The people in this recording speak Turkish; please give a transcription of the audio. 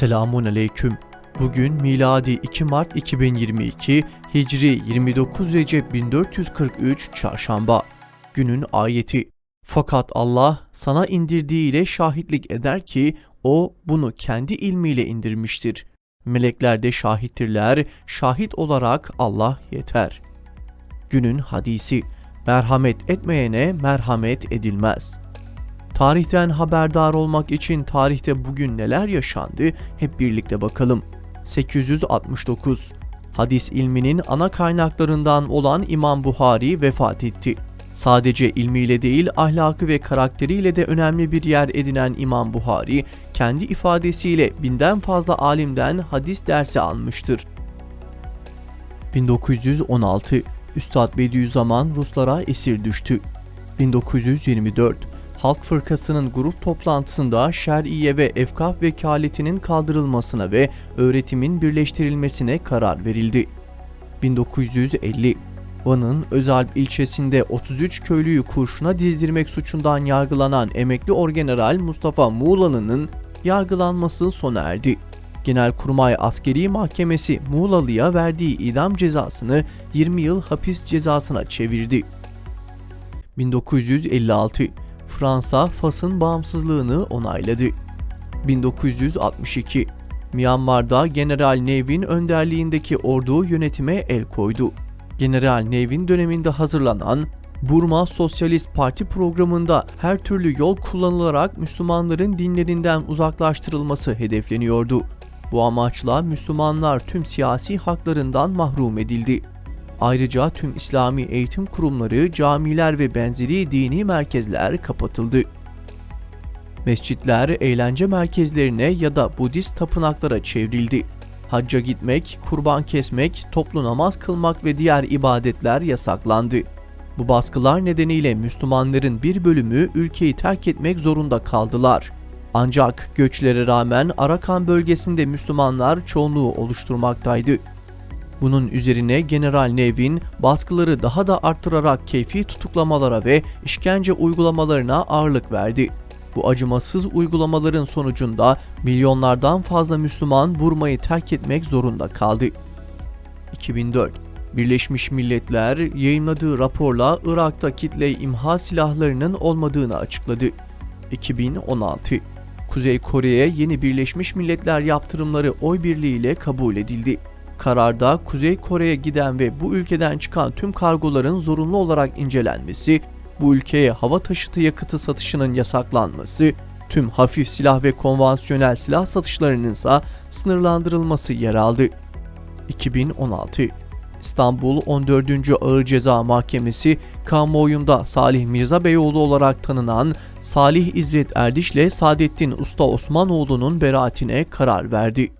Selamun Aleyküm. Bugün miladi 2 Mart 2022, Hicri 29 Recep 1443 Çarşamba. Günün ayeti. Fakat Allah sana indirdiğiyle şahitlik eder ki o bunu kendi ilmiyle indirmiştir. Melekler de şahittirler, şahit olarak Allah yeter. Günün hadisi. Merhamet etmeyene merhamet edilmez. Tarihten haberdar olmak için tarihte bugün neler yaşandı hep birlikte bakalım. 869 Hadis ilminin ana kaynaklarından olan İmam Buhari vefat etti. Sadece ilmiyle değil ahlakı ve karakteriyle de önemli bir yer edinen İmam Buhari, kendi ifadesiyle binden fazla alimden hadis dersi almıştır. 1916 Üstad Bediüzzaman Ruslara esir düştü. 1924 Halk Fırkası'nın grup toplantısında şer'iye ve efkaf vekaletinin kaldırılmasına ve öğretimin birleştirilmesine karar verildi. 1950 Van'ın Özalp ilçesinde 33 köylüyü kurşuna dizdirmek suçundan yargılanan emekli orgeneral Mustafa Muğlalı'nın yargılanması sona erdi. Genelkurmay Askeri Mahkemesi Muğlalı'ya verdiği idam cezasını 20 yıl hapis cezasına çevirdi. 1956 Fransa Fas'ın bağımsızlığını onayladı. 1962 Myanmar'da General Nevin'in önderliğindeki ordu yönetime el koydu. General Nevin döneminde hazırlanan Burma Sosyalist Parti programında her türlü yol kullanılarak Müslümanların dinlerinden uzaklaştırılması hedefleniyordu. Bu amaçla Müslümanlar tüm siyasi haklarından mahrum edildi. Ayrıca tüm İslami eğitim kurumları, camiler ve benzeri dini merkezler kapatıldı. Mescitler eğlence merkezlerine ya da Budist tapınaklara çevrildi. Hacca gitmek, kurban kesmek, toplu namaz kılmak ve diğer ibadetler yasaklandı. Bu baskılar nedeniyle Müslümanların bir bölümü ülkeyi terk etmek zorunda kaldılar. Ancak göçlere rağmen Arakan bölgesinde Müslümanlar çoğunluğu oluşturmaktaydı. Bunun üzerine General Nevin baskıları daha da arttırarak keyfi tutuklamalara ve işkence uygulamalarına ağırlık verdi. Bu acımasız uygulamaların sonucunda milyonlardan fazla Müslüman Burma'yı terk etmek zorunda kaldı. 2004 Birleşmiş Milletler yayınladığı raporla Irak'ta kitle imha silahlarının olmadığını açıkladı. 2016 Kuzey Kore'ye yeni Birleşmiş Milletler yaptırımları oy birliğiyle kabul edildi. Kararda Kuzey Kore'ye giden ve bu ülkeden çıkan tüm kargoların zorunlu olarak incelenmesi, bu ülkeye hava taşıtı yakıtı satışının yasaklanması, tüm hafif silah ve konvansiyonel silah satışlarının ise sınırlandırılması yer aldı. 2016 İstanbul 14. Ağır Ceza Mahkemesi kamuoyunda Salih Mirza Beyoğlu olarak tanınan Salih İzzet Erdiş ile Saadettin Usta Osmanoğlu'nun beraatine karar verdi.